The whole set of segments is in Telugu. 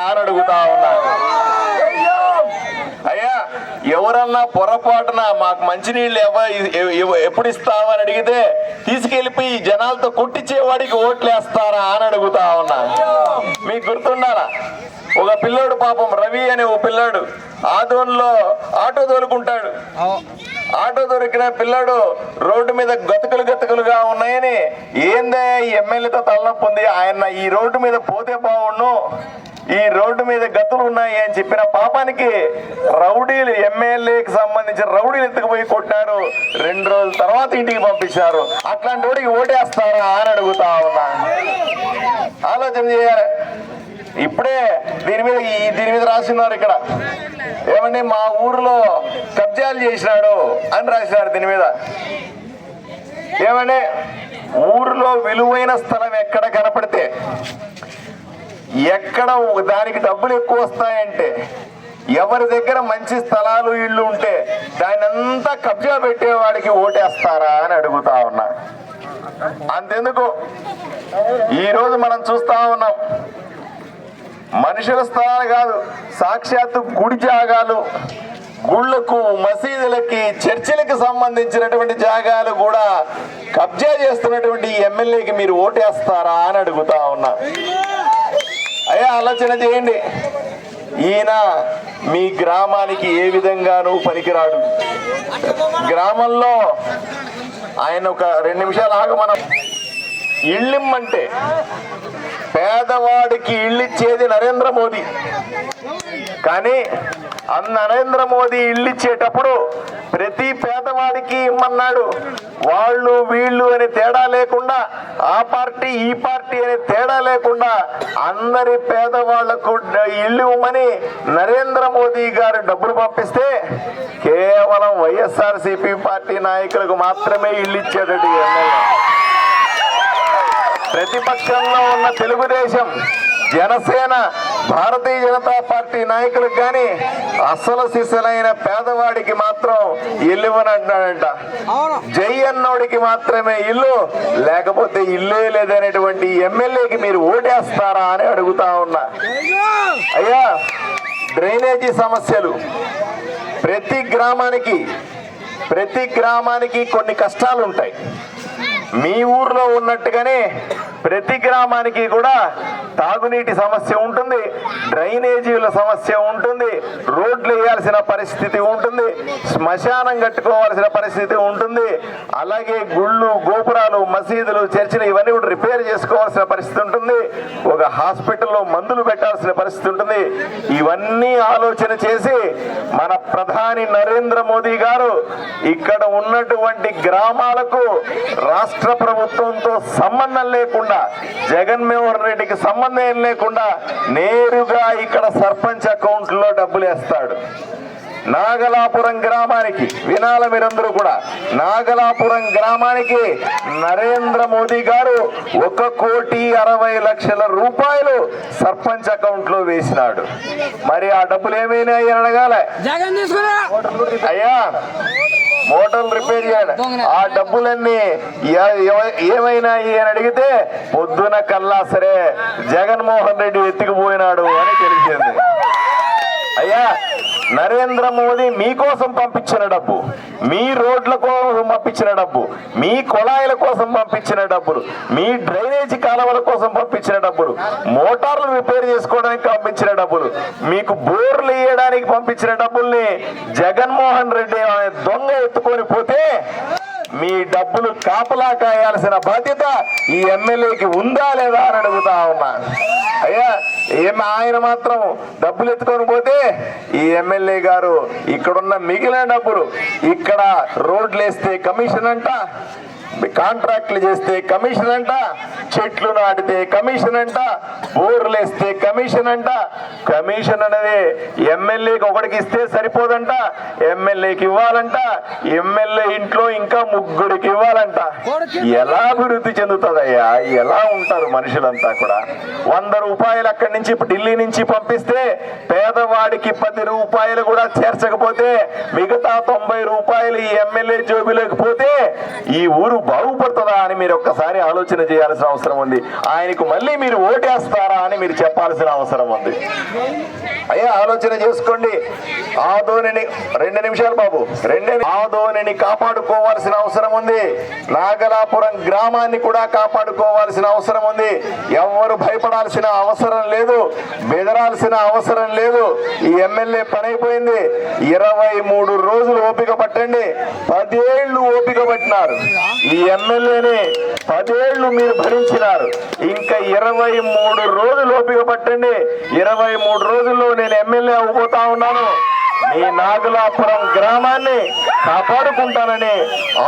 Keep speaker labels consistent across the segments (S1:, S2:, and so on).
S1: అని అడుగుతా ఉన్నాను అయ్యా ఎవరన్నా పొరపాటున మాకు మంచినీళ్ళు ఎవ ఎప్పుడు ఇస్తావని అడిగితే తీసుకెళ్ళిపోయి జనాలతో కొట్టించేవాడికి ఓట్లేస్తారా అని అడుగుతా ఉన్నా. మీకు గుర్తుండాలా ఒక పిల్లోడు పాపం రవి అనే ఓ పిల్లాడు ఆదోన్లో ఆటో దొరుకుంటాడు ఆటో దొరికిన పిల్లాడు రోడ్డు మీద గతుకులు గతుకులుగా ఉన్నాయని ఏందే ఈ ఎమ్మెల్యేతో తలనొప్పి ఉంది? ఆయన ఈ రోడ్డు మీద పోతే బాగుండు. ఈ రోడ్డు మీద గతులు ఉన్నాయి అని చెప్పిన పాపానికి రౌడీలు ఎమ్మెల్యేకి సంబంధించిన రౌడీలు ఎత్తుకుపోయి కొట్టినారు? రెండు రోజుల తర్వాత ఇంటికి పంపించారు అట్లాంటి వాడికి ఓటేస్తారా అని అడుగుతా ఉన్నా. ఆలోచన చేయాలి. ఇప్పుడే దీని మీద ఈ దీని మీద రాసినారు ఇక్కడ. ఏమండి మా ఊర్లో కబ్జాలు చేసినాడు అని రాసినారు దీని మీద. ఏమండి ఊర్లో విలువైన స్థలం ఎక్కడ కనపడితే ఎక్కడ దానికి డబ్బులు ఎక్కువ వస్తాయంటే ఎవరి దగ్గర మంచి స్థలాలు ఇళ్ళు ఉంటే దాని అంతా కబ్జా పెట్టేవాడికి ఓటేస్తారా అని అడుగుతా ఉన్నా. అంతెందుకు? ఈరోజు మనం చూస్తా ఉన్నాం. మనుషుల స్థలాలు కాదు సాక్షాత్తు గుడి జాగాలు గుళ్ళకు మసీదులకి చర్చిలకు సంబంధించినటువంటి జాగాలు కూడా కబ్జా చేస్తున్నటువంటి ఎమ్మెల్యేకి మీరు ఓటేస్తారా అని అడుగుతా ఉన్నా. ఆలోచన చేయండి. ఈయన మీ గ్రామానికి ఏ విధంగానూ పనికిరాడు. గ్రామంలో ఆయన ఒక రెండు నిమిషాలు ఆగ మనం. ఇళ్ళిమ్మంటే పేదవాడికి ఇళ్ళిచ్చేది నరేంద్ర మోదీ. కానీ నరేంద్ర మోదీ ఇల్లు ఇచ్చేటప్పుడు ప్రతి పేదవాడికి ఇమ్మన్నాడు. వాళ్ళు వీళ్ళు అని తేడా లేకుండా ఆ పార్టీ ఈ పార్టీ అని తేడా లేకుండా అందరి పేదవాళ్ళకు ఇల్లు ఇవ్వమని నరేంద్ర మోదీ గారు డబ్బులు పంపిస్తే కేవలం వైఎస్ఆర్ పార్టీ నాయకులకు మాత్రమే ఇల్లు ఇచ్చేటట్టు ప్రతిపక్షంలో ఉన్న తెలుగుదేశం జనసేన భారతీయ జనతా పార్టీ నాయకులకు కానీ అసలు సిసలైన పేదవాడికి మాత్రం ఇల్లు ఇవ్వనంటాడంట జై అన్నోడికి మాత్రమే ఇల్లు లేకపోతే ఇల్లే లేదనేటువంటి ఎమ్మెల్యేకి మీరు ఓటేస్తారా అని అడుగుతా ఉన్నా. అయ్యా డ్రైనేజీ సమస్యలు. ప్రతి గ్రామానికి ప్రతి గ్రామానికి కొన్ని కష్టాలు ఉంటాయి మీ ఊర్లో ఉన్నట్టుగానే ప్రతి గ్రామానికి కూడా తాగునీటి సమస్య ఉంటుంది డ్రైనేజీల సమస్య ఉంటుంది రోడ్లు వేయాల్సిన పరిస్థితి ఉంటుంది శ్మశానం కట్టుకోవాల్సిన పరిస్థితి ఉంటుంది అలాగే గుళ్ళు గోపురాలు మసీదులు చర్చిలు ఇవన్నీ కూడా రిపేర్ చేసుకోవాల్సిన పరిస్థితి ఉంటుంది ఒక హాస్పిటల్లో మందులు పెట్టాల్సిన పరిస్థితి ఉంటుంది. ఇవన్నీ ఆలోచన చేసి మన ప్రధాని నరేంద్ర మోదీ గారు ఇక్కడ ఉన్నటువంటి గ్రామాలకు రాష్ట్ర ప్రభుత్వంతో సంబంధం లేకుండా జగన్మోహన్ రెడ్డికి సంబంధం లేకుండా నేరుగా ఇక్కడ సర్పంచ్ అకౌంట్లో డబ్బులు వేస్తాడు. నాగలాపురం గ్రామానికి వినాల మీరందరూ కూడా నాగలాపురం గ్రామానికి నరేంద్ర మోదీ గారు ఒక కోటి అరవై లక్షల రూపాయలు సర్పంచ్ అకౌంట్లో వేసినాడు. మరి ఆ డబ్బులు ఏమైనాయి అని అడగాల.
S2: జగన్
S1: అయ్యా మోటార్లు రిపేర్ చేయాలి. ఆ డబ్బులన్నీ ఏమైనాయి అని అడిగితే పొద్దున కల్లా సరే జగన్మోహన్ రెడ్డి ఎత్తుకుపోయినాడు అని తెలిసింది. అయ్యా నరేంద్ర మోదీ మీకోసం పంపించిన డబ్బు మీ రోడ్ల కోసం పంపించిన డబ్బు మీ కొళాయిల కోసం పంపించిన డబ్బులు మీ డ్రైనేజీ కాలువల కోసం పంపించిన డబ్బులు మోటార్లు రిపేర్ చేసుకోవడానికి పంపించిన డబ్బులు మీకు బోర్లు వేయడానికి పంపించిన డబ్బుల్ని జగన్మోహన్ రెడ్డి అనే దొంగ ఎత్తుకొని పోతే మీ డబ్బులు కాపలా కాయాల్సిన బాధ్యత ఈ ఎమ్మెల్యేకి ఉందా లేదా అని అడుగుతా ఉన్నా. అయ్యా ఏం ఆయన మాత్రం డబ్బులు ఎత్తుకొని పోతే ఈ ఎమ్మెల్యే గారు ఇక్కడున్న మిగిలిన డబ్బులు ఇక్కడ రోడ్లు వేస్తే కమిషన్ అంట కాంట్రాక్ట్లు చేస్తే కమిషన్ అంట చెట్లు నాటితే కమిషన్ అంట బోర్లు వేస్తే కమిషన్ అంట. కమిషన్ అనేది ఎమ్మెల్యేకి ఒకటికి ఇస్తే సరిపోదంట ఎమ్మెల్యేకి ఇవ్వాలంట ఎమ్మెల్యే ఇంట్లో ఇంకా ముగ్గురికి ఇవ్వాలంట. ఎలా అభివృద్ధి చెందుతుందయ్యా? ఎలా ఉంటారు మనుషులంతా కూడా? వంద రూపాయలు అక్కడి నుంచి ఇప్పుడు ఢిల్లీ నుంచి పంపిస్తే పేదవాడికి పది రూపాయలు కూడా చేర్చకపోతే మిగతా తొంభై రూపాయలు ఈ ఎమ్మెల్యే జోబిలోకి పోతే ఈ ఊరు బాగుపడుతుందా అని మీరు ఒక్కసారి ఆలోచన చేయాల్సిన అవసరం ఉంది. ఆయనకు మళ్ళీ మీరు ఓటేస్తారా అని మీరు చెప్పాల్సిన అవసరం ఉంది. అయ్యా ఆలోచన చేసుకోండి. ఆదోనిని రెండు నిమిషాలు బాబు రెండే ధోనిని కాపాడుకోవాల్సిన అవసరం ఉంది. నాగలాపురం గ్రామాన్ని కూడా కాపాడుకోవాల్సిన అవసరం ఉంది. ఎవరు భయపడాల్సిన అవసరం లేదు. బెదరాల్సిన అవసరం లేదు. ఈ ఎమ్మెల్యే పని అయిపోయింది ఇరవై మూడు రోజులు ఓపిక పట్టండి. పదేళ్ళు ఓపిక పట్టినారు. ఈ ఎమ్మెల్యేని పదేళ్ళు మీరు భరించినారు ఇంకా ఇరవై మూడు రోజులు ఓపిక పట్టండి. ఇరవై మూడు రోజుల్లో నేను ఎమ్మెల్యే అవ్వబోతా ఉన్నాను. మీ నాగులాపురం గ్రామాన్ని కాపాడుకుంటానని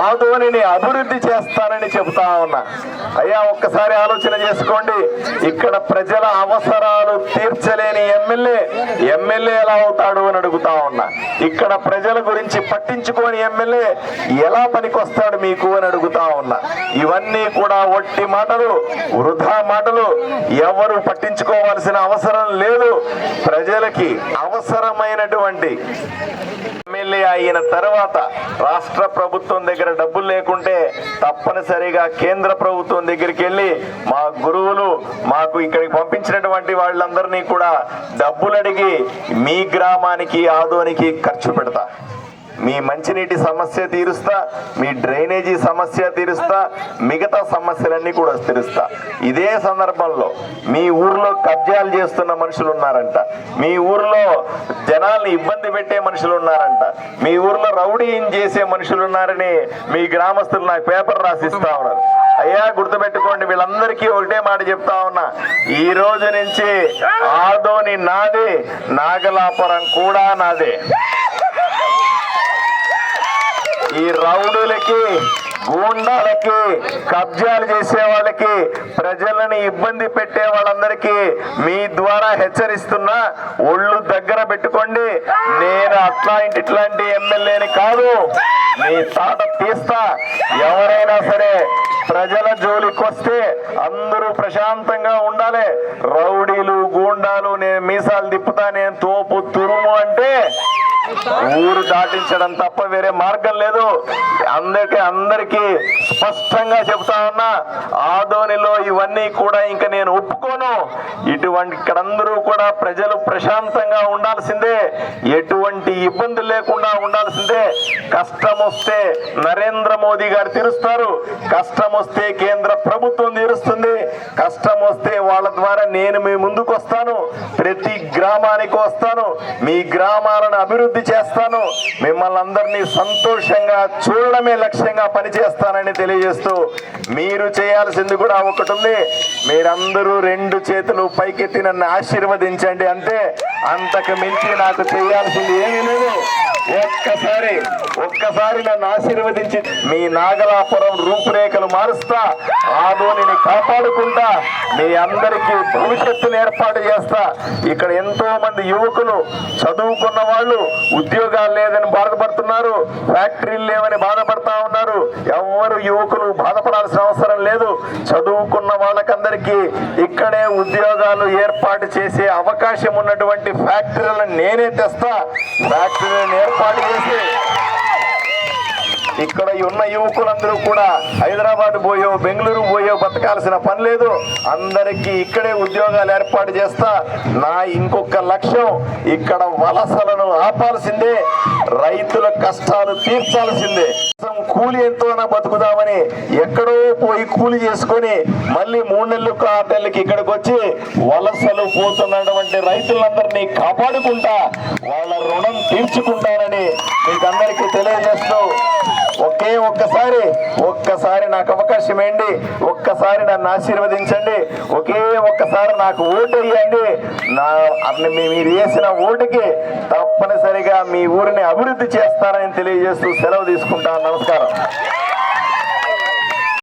S1: ఆదోనిని అభివృద్ధి చేస్తానని చెబుతా ఉన్నా. అయ్యా ఒక్కసారి ఆలోచన చేసుకోండి. ఇక్కడ ప్రజల అవసరాలు తీర్చలేని ఎమ్మెల్యే ఎమ్మెల్యే ఎలా అవుతాడు అని అడుగుతా ఉన్నా. ఇక్కడ ప్రజల గురించి పట్టించుకోని ఎమ్మెల్యే ఎలా పనికొస్తాడు మీకు అని అడుగుతా ఉన్నా. ఇవన్నీ కూడా ఒట్టి మాటలు వృధా మాటలు. ఎవరు పట్టించుకోవాల్సిన అవసరం లేదు. ప్రజలకి అవసరమైనటువంటి ఎమ్మెల్యే అయిన తర్వాత రాష్ట్ర ప్రభుత్వం దగ్గర డబ్బులు లేకుంటే తప్పనిసరిగా కేంద్ర ప్రభుత్వం దగ్గరికి వెళ్ళి మా గురువులు మాకు ఇక్కడికి పంపించినటువంటి వాళ్ళందరినీ కూడా డబ్బులు అడిగి మీ గ్రామానికి ఆదోనికి ఖర్చు పెడతా. మీ మంచినీటి సమస్య తీరుస్తా మీ డ్రైనేజీ సమస్య తీరుస్తా మిగతా సమస్యలన్నీ కూడా తీరుస్తా. ఇదే సందర్భంలో మీ ఊర్లో కబ్జాలు చేస్తున్న మనుషులు ఉన్నారంట మీ ఊర్లో జనాల్ని ఇబ్బంది పెట్టే మనుషులు ఉన్నారంట మీ ఊర్లో రౌడీ చేసే మనుషులు ఉన్నారని మీ గ్రామస్తులు నాకు పేపర్ రాసిస్తా ఉన్నారు. అయ్యా గుర్తుపెట్టుకోండి వీళ్ళందరికీ ఒకటే మాట చెప్తా ఉన్నా. ఈ రోజు నుంచి ఆదోని నాదే నాగలాపురం కూడా నాదే. ఈ రౌడులకి గూండాలకి కబ్జాలు చేసే వాళ్ళకి ప్రజలని ఇబ్బంది పెట్టే వాళ్ళందరికీ మీ ద్వారా హెచ్చరిస్తున్నా ఒళ్ళు దగ్గర పెట్టుకోండి. నేను అట్లాంటి ఇట్లాంటి ఎమ్మెల్యేని కాదు. మీ తాట తీస్తా. ఎవరైనా సరే ప్రజల జోలికి వస్తే అందరూ ప్రశాంతంగా ఉండాలి. రౌడీలు గూండాలు నేను మీసాలు తిప్పుతా నేను తోపు తురుము అంటే ఊరు దాటించడం తప్ప వేరే మార్గం లేదు. అందరికీ అందరికీ స్పష్టంగా చెప్తా ఉన్నా ఆదోనిలో ఇవన్నీ కూడా ఇంకా నేను ఒప్పుకోను. ఇటువంటి ఇక్కడందరూ కూడా ప్రజలు ప్రశాంతంగా ఉండాల్సిందే. ఎటువంటి ఇబ్బంది లేకుండా ఉండాల్సిందే. కష్టం వస్తే నరేంద్ర మోదీ గారు తీరుస్తారు. కష్టం వస్తే కేంద్ర ప్రభుత్వం తీరుస్తుంది. కష్టం వస్తే వాళ్ళ ద్వారా నేను మీ ముందుకు వస్తాను ప్రతి గ్రామానికి వస్తాను మీ గ్రామాలను అభివృద్ధి చేస్తాను మిమ్మల్ని అందరినీ సంతోషంగా చూడడమే లక్ష్యంగా పనిచేస్తానని తెలియజేస్తూ మీరు చేయాల్సింది కూడా ఒకటి ఉంది. మీరందరూ రెండు చేతులు పైకెత్తి నన్ను ఆశీర్వదించండి అంటే అంతకు మించి నాకు చేయాల్సింది ఏమీ లేదు. ఒక్కసారి ఒక్కసారి నన్ను ఆశీర్వదించి మీ నాగలాపురం రూపురేఖలు మారుస్తా ఆదోనిని కాపాడుకుంటా మీ అందరికీ భవిష్యత్తును ఏర్పాటు చేస్తా. ఇక్కడ ఎంతో మంది యువకులు చదువుకున్న వాళ్ళు ఉద్యోగాలు లేదని బాధపడుతున్నారు ఫ్యాక్టరీలు లేవని బాధపడతా ఉన్నారు. ఎవరు యువకులు బాధపడాల్సిన అవసరం లేదు. చదువుకున్న వాళ్ళకందరికీ ఇక్కడే ఉద్యోగాలు ఏర్పాటు చేసే అవకాశం ఉన్నటువంటి ఫ్యాక్టరీలను నేనే తెస్తా. ఫ్యాక్టరీలను ఏర్పాటు చేసి ఇక్కడ ఉన్న యువకులందరూ కూడా హైదరాబాద్ పోయో బెంగళూరు పోయో బతకాల్సిన పని లేదు. అందరికీ ఇక్కడే ఉద్యోగాలు ఏర్పాటు చేస్తా. నా ఇంకొక లక్ష్యం ఇక్కడ వలసలను ఆపాల్సిందే. రైతు కష్టాలు తీర్చాల్సిందే. కూలి ఎంతోనా బతుకుదామని ఎక్కడో పోయి కూలి చేసుకొని మళ్ళీ మూడు నెలలకు ఆరు నెలలకి ఇక్కడికి వచ్చి వలసలు పోతున్నటువంటి రైతులందరినీ కాపాడుకుంటా వాళ్ళ రుణం తీర్చుకుంటానని మీకు అందరికీ తెలియజేస్తూ ఒకే ఒక్కసారి ఒక్కసారి నాకు అవకాశం ఏంటి ఒక్కసారి నన్ను ఆశీర్వదించండి ఒకే ఒక్కసారి నాకు ఓటు వేయండి నా మీ- మీరు వేసిన ఓటుకి తప్పనిసరిగా మీ ఊరిని అభివృద్ధి చేస్తారని తెలియజేస్తూ సెలవు తీసుకుంటాను నమస్కారం.